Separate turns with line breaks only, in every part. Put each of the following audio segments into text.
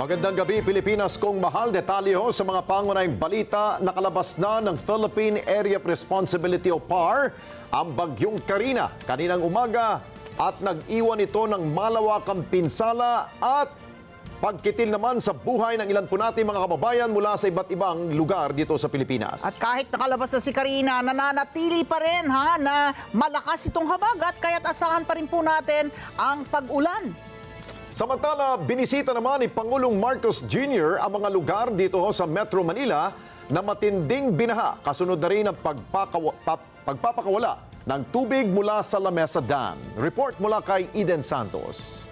Magandang gabi Pilipinas kung mahal detalye ho sa mga pangunahing balita nakalabas na ng Philippine Area of Responsibility o PAR ang bagyong Karina kaninang umaga at nag-iwan ito ng malawakang pinsala at pagkitil naman sa buhay ng ilan po nating mga kababayan mula sa iba't ibang lugar dito sa Pilipinas.
At kahit nakalabas na si Karina, nananatili pa rin ha, na malakas itong habagat, kaya't asahan pa rin po natin ang pag-ulan.
Samantala, binisita naman ni Pangulong Marcos Jr. ang mga lugar dito sa Metro Manila na matinding binaha. Kasunod na rin ang pagpapakawala ng tubig mula sa Lamesa Dam. Report mula kay Eden Santos.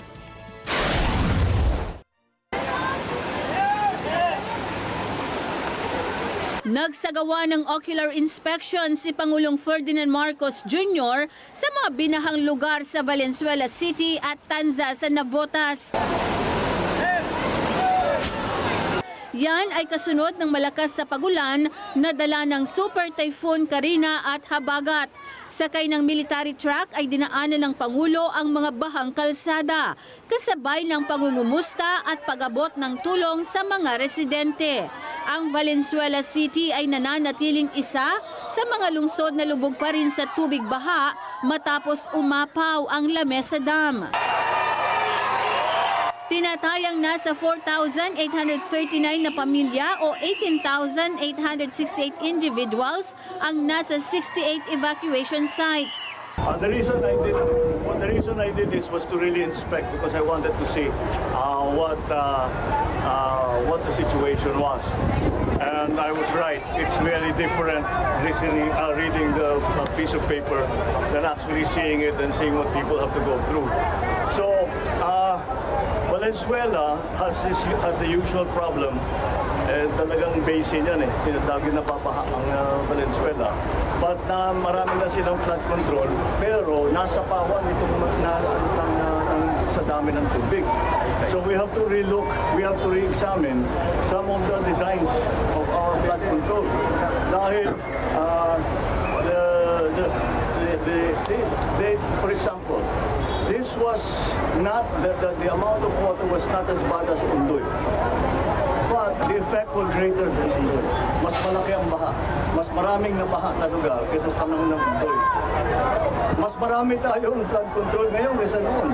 Nagsagawa ng ocular inspection si Pangulong Ferdinand Marcos Jr. sa mga binahang lugar sa Valenzuela City at Tanza sa Navotas. Yan ay kasunod ng malakas sa pagulan na dala ng Super Typhoon Karina at Habagat. Sakay ng military truck ay dinaanan ng Pangulo ang mga bahang kalsada, kasabay ng pangungumusta at pagabot ng tulong sa mga residente. Ang Valenzuela City ay nananatiling isa sa mga lungsod na lubog pa rin sa tubig baha matapos umapaw ang Lamesa Dam. Tinatayang nasa 4,839 na pamilya o 18,868 individuals ang nasa 68 evacuation sites.
Uh, the reason I did well, the reason I did this was to really inspect because I wanted to see uh, what uh, uh, what the situation was, and I was right. It's really different listening, uh, reading the uh, piece of paper than actually seeing it and seeing what people have to go through. So. Uh, Valenzuela has, this, has the usual problem. Eh, talagang basin yan eh. Tinatawag na papaha ang uh, Valenzuela. But na marami na silang flood control, pero nasa pawan itong na, na, na, sa dami ng tubig. So we have to relook, we have to re-examine some of the designs of our flood control. Dahil uh, the, the, the, the, the, the, for example, this was not, the, the, the amount of water was not as bad as Undoy. But the effect was greater than Undoy. Mas malaki ang baha. Mas maraming nabaha na lugar kaysa sa panahon ng Undoy. Mas marami tayong flood control ngayon kaysa noon.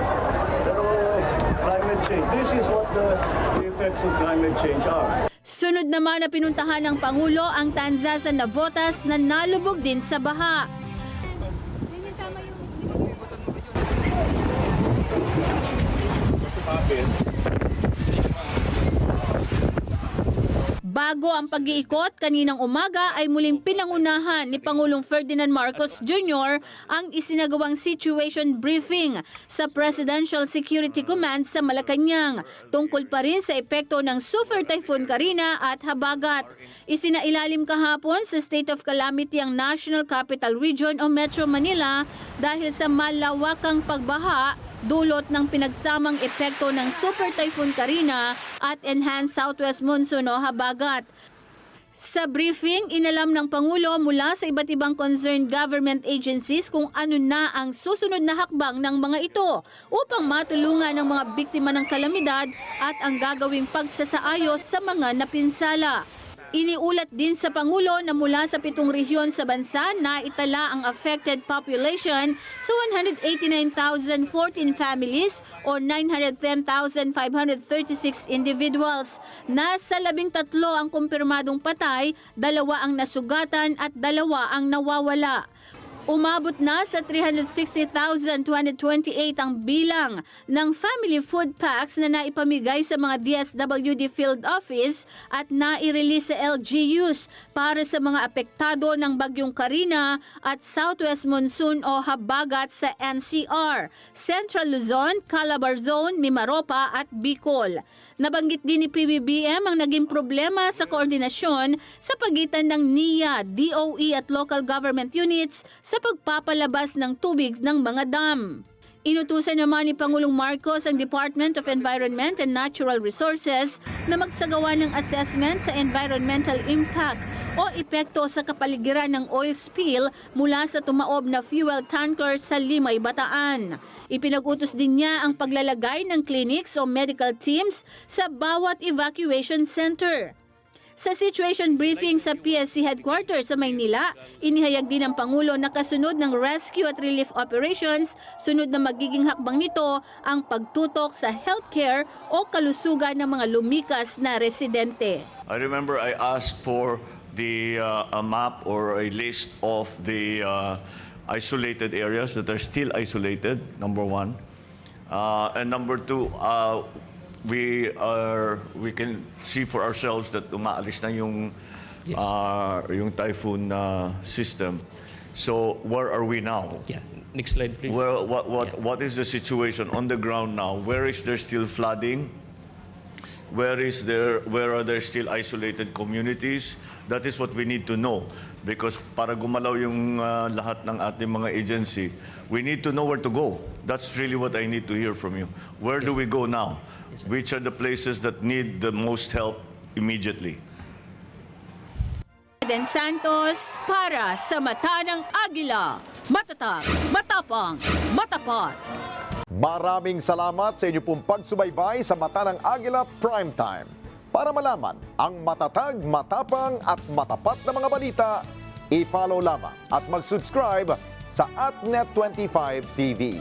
Climate change, this is what the, the effects of climate change are.
Sunod naman na pinuntahan ng Pangulo ang Tanza sa Navotas na nalubog din sa baha. Bago ang pag-iikot kaninang umaga ay muling pinangunahan ni Pangulong Ferdinand Marcos Jr. ang isinagawang situation briefing sa Presidential Security Command sa Malacanang tungkol pa rin sa epekto ng Super Typhoon Karina at Habagat. Isinailalim kahapon sa state of calamity ang National Capital Region o Metro Manila dahil sa malawakang pagbaha dulot ng pinagsamang epekto ng Super Typhoon Karina at Enhanced Southwest Monsoon o Habagat. Sa briefing, inalam ng Pangulo mula sa iba't ibang concerned government agencies kung ano na ang susunod na hakbang ng mga ito upang matulungan ng mga biktima ng kalamidad at ang gagawing pagsasaayos sa mga napinsala. Iniulat din sa Pangulo na mula sa pitong rehiyon sa bansa na itala ang affected population sa 189,014 families o 910,536 individuals. Nasa labing tatlo ang kumpirmadong patay, dalawa ang nasugatan at dalawa ang nawawala. Umabot na sa 360,228 ang bilang ng family food packs na naipamigay sa mga DSWD field office at nai-release sa LGUs para sa mga apektado ng bagyong Karina at Southwest Monsoon o Habagat sa NCR, Central Luzon, Calabar Zone, Mimaropa at Bicol. Nabanggit din ni PBBM ang naging problema sa koordinasyon sa pagitan ng NIA, DOE at local government units sa pagpapalabas ng tubig ng mga dam. Inutusan naman ni Pangulong Marcos ang Department of Environment and Natural Resources na magsagawa ng assessment sa environmental impact o epekto sa kapaligiran ng oil spill mula sa tumaob na fuel tanker sa Limay, Bataan. Ipinag-utos din niya ang paglalagay ng clinics o medical teams sa bawat evacuation center. Sa situation briefing sa PSC headquarters sa Maynila, inihayag din ng Pangulo na kasunod ng rescue at relief operations, sunod na magiging hakbang nito ang pagtutok sa healthcare o kalusugan ng mga lumikas na residente.
I remember I asked for the uh, a map or a list of the uh, isolated areas that are still isolated. Number one, uh, and number two, uh, we are we can see for ourselves that umaalis na yung uh, yung typhoon uh, system. So where are we now?
Yeah, next slide please.
Well, what what
Yeah.
what is the situation on the ground now? Where is there still flooding? Where is there where are there still isolated communities? That is what we need to know because para gumalaw yung uh, lahat ng ating mga agency, we need to know where to go. That's really what I need to hear from you. Where do we go now? Which are the places that need the most help immediately?
Den Santos para sa Mata ng Agila. Matatag, matapang, matapat.
Maraming salamat sa inyo pong pagsubaybay sa Mata ng Agila Primetime. Para malaman ang matatag, matapang at matapat na mga balita, i-follow lamang at mag-subscribe sa AtNet25 TV.